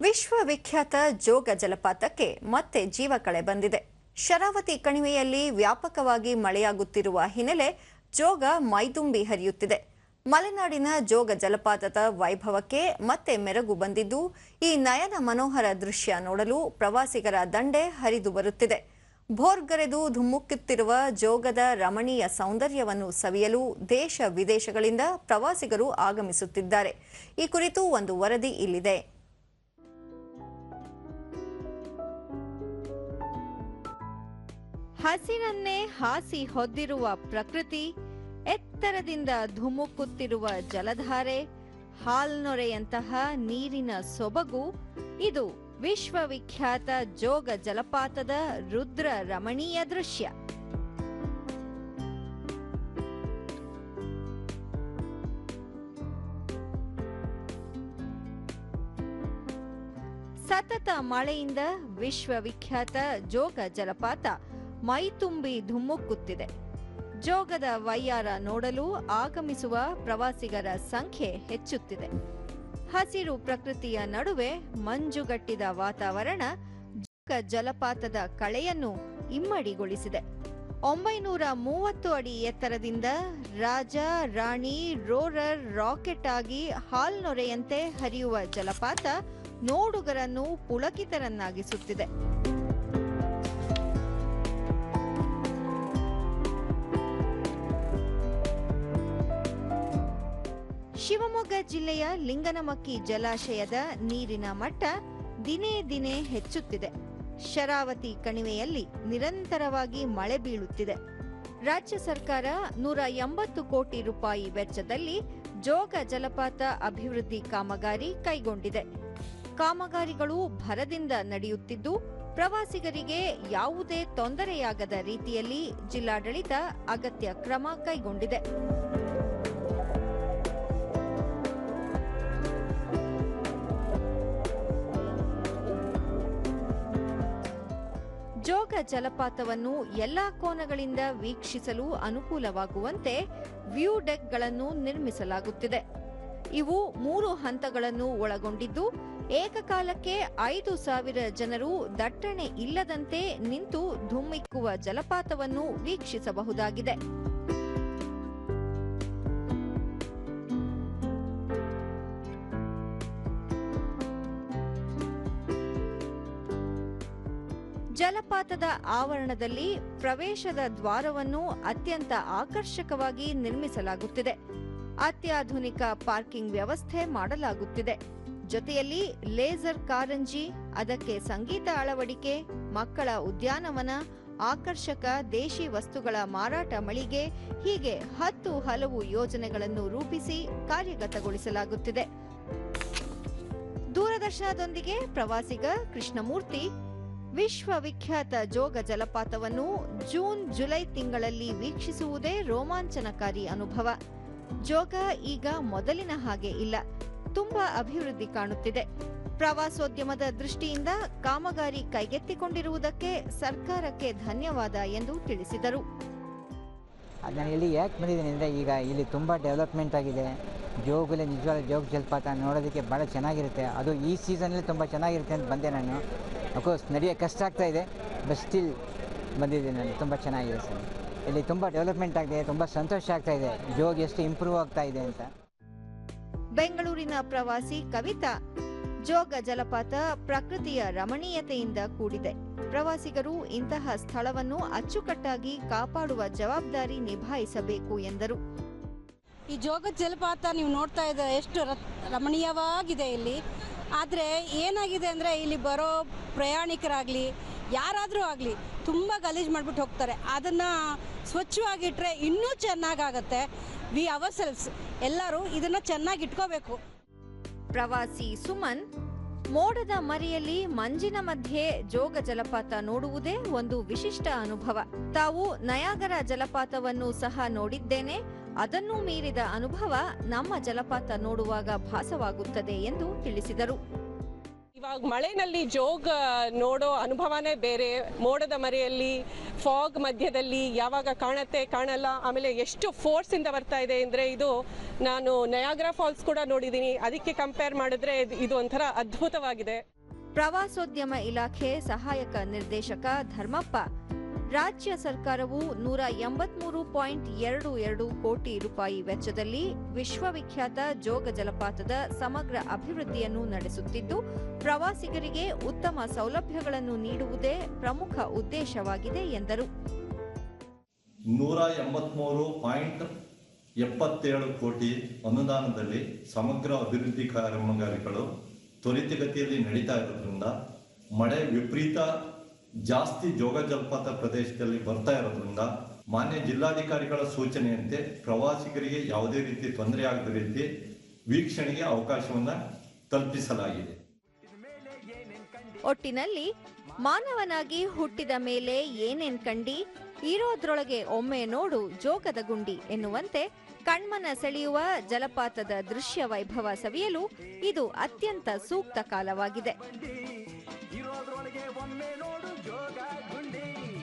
ವಿಶ್ವವಿಖ್ಯಾತ ಜೋಗ ಜಲಪಾತಕ್ಕೆ ಮತ್ತೆ ಜೀವ ಕಳೆ ಬಂದಿದೆ. ಶರಾವತಿ ಕಣಿವೆಯಲ್ಲಿ ವ್ಯಾಪಕವಾಗಿ ಮಳೆಯಾಗುತ್ತಿರುವ ಹಿನ್ನೆಲೆ ಜೋಗ ಮೈದುಂಬಿ ಹರಿಯುತ್ತಿದೆ. ಮಲೆನಾಡಿನ ಜೋಗ ಜಲಪಾತದ ವೈಭವಕ್ಕೆ ಮತ್ತೆ ಮೆರಗು ಬಂದಿದ್ದು, ಈ ನಯನ ಮನೋಹರ ದೃಶ್ಯ ನೋಡಲು ಪ್ರವಾಸಿಗರ ದಂಡೆ ಹರಿದು ಬರುತ್ತಿದೆ. ಭೋರ್ಗರೆದು ಧುಮ್ಮುಕ್ಕುತ್ತಿರುವ ಜೋಗದ ರಮಣೀಯ ಸೌಂದರ್ಯವನ್ನು ಸವಿಯಲು ದೇಶ ವಿದೇಶಗಳಿಂದ ಪ್ರವಾಸಿಗರು ಆಗಮಿಸುತ್ತಿದ್ದಾರೆ. ಈ ಕುರಿತು ಒಂದು ವರದಿ ಇಲ್ಲಿದೆ. ಹಸಿರನ್ನೇ ಹಾಸಿ ಹೊದ್ದಿರುವ ಪ್ರಕೃತಿ, ಎತ್ತರದಿಂದ ಧುಮುಕುತ್ತಿರುವ ಜಲಧಾರೆ, ಹಾಲ್ನೊರೆಯಂತಹ ನೀರಿನ ಸೊಬಗು, ಇದು ವಿಶ್ವವಿಖ್ಯಾತ ಜೋಗ ಜಲಪಾತದ ರುದ್ರ ರಮಣೀಯ ದೃಶ್ಯ. ಸತತ ಮಳೆಯಿಂದ ವಿಶ್ವವಿಖ್ಯಾತ ಜೋಗ ಜಲಪಾತ ಮೈತುಂಬಿ ಧುಮ್ಮುಕ್ಕುತ್ತಿದೆ. ಜೋಗದ ವೈಯಾರ ನೋಡಲು ಆಗಮಿಸುವ ಪ್ರವಾಸಿಗರ ಸಂಖ್ಯೆ ಹೆಚ್ಚುತ್ತಿದೆ. ಹಸಿರು ಪ್ರಕೃತಿಯ ನಡುವೆ ಮಂಜುಗಟ್ಟಿದ ವಾತಾವರಣ ಜೋಗ ಜಲಪಾತದ ಕಳೆಯನ್ನು ಇಮ್ಮಡಿಗೊಳಿಸಿದೆ. ಒಂಬೈನೂರ ಮೂವತ್ತು ಅಡಿ ಎತ್ತರದಿಂದ ರಾಜ, ರಾಣಿ, ರೋರರ್ ರಾಕೆಟ್ ಆಗಿ ಹಾಲ್ನೊರೆಯಂತೆ ಹರಿಯುವ ಜಲಪಾತ ನೋಡುಗರನ್ನು ಪುಳಕಿತರನ್ನಾಗಿಸುತ್ತಿದೆ. ಶಿವಮೊಗ್ಗ ಜಿಲ್ಲೆಯ ಲಿಂಗನಮಕ್ಕಿ ಜಲಾಶಯದ ನೀರಿನ ಮಟ್ಟ ದಿನೇ ದಿನೇ ಹೆಚ್ಚುತ್ತಿದೆ. ಶರಾವತಿ ಕಣಿವೆಯಲ್ಲಿ ನಿರಂತರವಾಗಿ ಮಳೆ ಬೀಳುತ್ತಿದೆ. ರಾಜ್ಯ ಸರ್ಕಾರ ನೂರ ಎಂಬತ್ತು ಕೋಟಿ ರೂಪಾಯಿ ವೆಚ್ಚದಲ್ಲಿ ಜೋಗ ಜಲಪಾತ ಅಭಿವೃದ್ಧಿ ಕಾಮಗಾರಿ ಕೈಗೊಂಡಿದೆ. ಕಾಮಗಾರಿಗಳು ಭರದಿಂದ ನಡೆಯುತ್ತಿದ್ದು, ಪ್ರವಾಸಿಗರಿಗೆ ಯಾವುದೇ ತೊಂದರೆಯಾಗದ ರೀತಿಯಲ್ಲಿ ಜಿಲ್ಲಾಡಳಿತ ಅಗತ್ಯ ಕ್ರಮ ಕೈಗೊಂಡಿದೆ. ಜೋಗ ಜಲಪಾತವನ್ನು ಎಲ್ಲಾ ಕೋನಗಳಿಂದ ವೀಕ್ಷಿಸಲು ಅನುಕೂಲವಾಗುವಂತೆ ವ್ಯೂ ಡೆಕ್ಗಳನ್ನು ನಿರ್ಮಿಸಲಾಗುತ್ತಿದೆ. ಇವು ಮೂರು ಹಂತಗಳನ್ನು ಒಳಗೊಂಡಿದ್ದು, ಏಕಕಾಲಕ್ಕೆ ಐದು ಸಾವಿರ ಜನರು ದಟ್ಟಣೆ ಇಲ್ಲದಂತೆ ನಿಂತು ಧುಮ್ಮಿಕ್ಕುವ ಜಲಪಾತವನ್ನು ವೀಕ್ಷಿಸಬಹುದಾಗಿದೆ. ಜಲಪಾತದ ಆವರಣದಲ್ಲಿ ಪ್ರವೇಶದ ದ್ವಾರವನ್ನು ಅತ್ಯಂತ ಆಕರ್ಷಕವಾಗಿ ನಿರ್ಮಿಸಲಾಗುತ್ತಿದೆ. ಅತ್ಯಾಧುನಿಕ ಪಾರ್ಕಿಂಗ್ ವ್ಯವಸ್ಥೆ ಮಾಡಲಾಗುತ್ತಿದೆ. ಜೊತೆಯಲ್ಲಿ ಲೇಸರ್ ಕಾರಂಜಿ, ಅದಕ್ಕೆ ಸಂಗೀತ ಅಳವಡಿಕೆ, ಮಕ್ಕಳ ಉದ್ಯಾನವನ, ಆಕರ್ಷಕ ದೇಶಿ ವಸ್ತುಗಳ ಮಾರಾಟ ಮಳಿಗೆ, ಹೀಗೆ ಹತ್ತು ಹಲವು ಯೋಜನೆಗಳನ್ನು ರೂಪಿಸಿ ಕಾರ್ಯಗತಗೊಳಿಸಲಾಗುತ್ತಿದೆ. ದೂರದರ್ಶನದೊಂದಿಗೆ ಪ್ರವಾಸಿಗ ಕೃಷ್ಣಮೂರ್ತಿ ವಿಶ್ವವಿಖ್ಯಾತ ಜೋಗ ಜಲಪಾತವನ್ನು ಜೂನ್, ಜುಲೈ ತಿಂಗಳಲ್ಲಿ ವೀಕ್ಷಿಸುವುದೇ ರೋಮಾಂಚನಕಾರಿ ಅನುಭವ. ಜೋಗ ಈಗ ಮೊದಲಿನ ಹಾಗೆ ಇಲ್ಲ, ತುಂಬಾ ಅಭಿವೃದ್ಧಿ ಕಾಣುತ್ತಿದೆ. ಪ್ರವಾಸೋದ್ಯಮದ ದೃಷ್ಟಿಯಿಂದ ಕಾಮಗಾರಿ ಕೈಗೆತ್ತಿಕೊಂಡಿರುವುದಕ್ಕೆ ಸರ್ಕಾರಕ್ಕೆ ಧನ್ಯವಾದ ಎಂದು ತಿಳಿಸಿದರು. ನಾನು ಇಲ್ಲಿ ಯಾಕೆ ಬಂದಿದ್ದೀನಿ ಅಂದರೆ ಈಗ ಇಲ್ಲಿ ತುಂಬ ಡೆವಲಪ್ಮೆಂಟ್ ಆಗಿದೆ. ಜೋಗಲ್ಲಿ ನಿಜವಾದ ಜೋಗ ಜಲಪಾತ ನೋಡೋದಕ್ಕೆ ಭಾಳ ಚೆನ್ನಾಗಿರುತ್ತೆ. ಅದು ಈ ಸೀಸನಲ್ಲಿ ತುಂಬ ಚೆನ್ನಾಗಿರುತ್ತೆ ಅಂತ ಬಂದೆ ನಾನು. ಅಫ್ಕೋರ್ಸ್ ನಡೆಯೋಕ್ಕೆ ಕಷ್ಟ ಆಗ್ತಾ ಇದೆ ಬಟ್ ಸ್ಟಿಲ್ ಬಂದಿದ್ದೀನಿ ನಾನು. ತುಂಬ ಚೆನ್ನಾಗಿದೆ ಸರ್. ಇಲ್ಲಿ ತುಂಬ ಡೆವಲಪ್ಮೆಂಟ್ ಆಗಿದೆ ತುಂಬ ಸಂತೋಷ ಆಗ್ತಾ ಇದೆ. ಯೋಗ ಎಷ್ಟು ಇಂಪ್ರೂವ್ ಆಗ್ತಾ ಇದೆ ಅಂತ. ಬೆಂಗಳೂರಿನ ಪ್ರವಾಸಿ ಕವಿತಾ ಜೋಗ ಜಲಪಾತ ಪ್ರಕೃತಿಯ ರಮಣೀಯತೆಯಿಂದ ಕೂಡಿದೆ. ಪ್ರವಾಸಿಗರು ಇಂತಹ ಸ್ಥಳವನ್ನು ಅಚ್ಚುಕಟ್ಟಾಗಿ ಕಾಪಾಡುವ ಜವಾಬ್ದಾರಿ ನಿಭಾಯಿಸಬೇಕು ಎಂದರು. ಈ ಜೋಗ ಜಲಪಾತ ನೀವು ನೋಡ್ತಾ ಇದ್ದೀರ ಎಷ್ಟು ರಮಣೀಯವಾಗಿದೆ ಇಲ್ಲಿ. ಆದರೆ ಏನಾಗಿದೆ ಅಂದರೆ ಇಲ್ಲಿ ಬರೋ ಪ್ರಯಾಣಿಕರಾಗಲಿ, ಯಾರಾದರೂ ಆಗಲಿ ತುಂಬ ಗಲೀಜು ಮಾಡಿಬಿಟ್ಟು ಹೋಗ್ತಾರೆ. ಅದನ್ನು ಸ್ವಚ್ಛವಾಗಿಟ್ಟರೆ ಇನ್ನೂ ಚೆನ್ನಾಗಾಗತ್ತೆ. ವಿ ಅವರ್ ಸೆಲ್ಸ್ ಎಲ್ಲರೂ ಇದನ್ನು ಚೆನ್ನಾಗಿ ಇಟ್ಕೋಬೇಕು ಪ್ರವಾಸಿ ಸುಮನ್, ಮೋಡದ ಮರೆಯಲ್ಲಿ ಮಂಜಿನ ಮಧ್ಯೆ ಜೋಗ ಜಲಪಾತ ನೋಡುವುದೇ ಒಂದು ವಿಶಿಷ್ಟ ಅನುಭವ. ತಾವು ನಯಾಗರ ಜಲಪಾತವನ್ನು ಸಹ ನೋಡಿದ್ದೇನೆ. ಅದನ್ನೂ ಮೀರಿದ ಅನುಭವ ನಮ್ಮ ಜಲಪಾತ ನೋಡುವಾಗ ಭಾಸವಾಗುತ್ತದೆ ಎಂದು ತಿಳಿಸಿದರು. ಇವಾಗ ಮಳೆನಲ್ಲಿ ಜೋಗ ನೋಡೋ ಅನುಭವನೇ ಬೇರೆ. ಮೋಡದ ಮರೆಯಲ್ಲಿ ಫಾಗ್ ಮಧ್ಯದಲ್ಲಿ ಯಾವಾಗ ಕಾಣತ್ತೆ ಕಾಣಲ್ಲ. ಆಮೇಲೆ ಎಷ್ಟು ಫೋರ್ಸ್ ಇಂದ ಬರ್ತಾ ಇದೆ ಅಂದರೆ ಇದು ನಾನು ನಯಾಗ್ರಾ ಫಾಲ್ಸ್ ಕೂಡ ನೋಡಿದ್ದೀನಿ. ಅದಕ್ಕೆ ಕಂಪೇರ್ ಮಾಡಿದ್ರೆ ಇದು- ಇದು ಒಂಥರ ಅದ್ಭುತವಾಗಿದೆ. ಪ್ರವಾಸೋದ್ಯಮ ಇಲಾಖೆ ಸಹಾಯಕ ನಿರ್ದೇಶಕ ಧರ್ಮಪ್ಪ ರಾಜ್ಯ ಸರ್ಕಾರವು ನೂರ ಎಂಬತ್ಮೂರು ಪಾಯಿಂಟ್ ಎರಡು ಎರಡು ಕೋಟಿ ರೂಪಾಯಿ ವೆಚ್ಚದಲ್ಲಿ ವಿಶ್ವವಿಖ್ಯಾತ ಜೋಗ ಜಲಪಾತದ ಸಮಗ್ರ ಅಭಿವೃದ್ಧಿಯನ್ನು ನಡೆಸುತ್ತಿದ್ದು, ಪ್ರವಾಸಿಗರಿಗೆ ಉತ್ತಮ ಸೌಲಭ್ಯಗಳನ್ನು ನೀಡುವುದೇ ಪ್ರಮುಖ ಉದ್ದೇಶವಾಗಿದೆ ಎಂದರು. ನೂರ ಎಂಬತ್ಮೂರು ಕೋಟಿ ಅನುದಾನದಲ್ಲಿ ಸಮಗ್ರ ಅಭಿವೃದ್ಧಿ ಕಾಮಗಾರಿಗಳು ತ್ವರಿತಗತಿಯಲ್ಲಿ ನಡೀತಾ ಇರೋದ್ರಿಂದ ಮಳೆ ವಿಪರೀತ ಜಾಸ್ತಿ ಜೋಗ ಜಲಪಾತ ಪ್ರದೇಶದಲ್ಲಿ ಬರ್ತಾ ಇರೋದ್ರಿಂದ ಮಾನ್ಯ ಜಿಲ್ಲಾಧಿಕಾರಿಗಳ ಸೂಚನೆಯಂತೆ ಪ್ರವಾಸಿಗರಿಗೆ ಯಾವುದೇ ರೀತಿ ತೊಂದರೆ ಆಗದ ರೀತಿ ವೀಕ್ಷಣೆಗೆ ಅವಕಾಶವನ್ನ ಕಲ್ಪಿಸಲಾಗಿದೆ. ಒಟ್ಟಿನಲ್ಲಿ ಮಾನವನಾಗಿ ಹುಟ್ಟಿದ ಮೇಲೆ ಏನೇನ್ ಕಂಡಿ, ಇರೋದ್ರೊಳಗೆ ಒಮ್ಮೆ ನೋಡು ಜೋಗದ ಗುಂಡಿ ಎನ್ನುವಂತೆ ಕಣ್ಮನ ಸೆಳೆಯುವ ಜಲಪಾತದ ದೃಶ್ಯ ವೈಭವ ಸವಿಯಲು ಇದು ಅತ್ಯಂತ ಸೂಕ್ತ ಕಾಲವಾಗಿದೆ. ಇರೋದ್ರೊಳಗೆ ಒಮ್ಮೆ ನೋಡು ಜೋಗ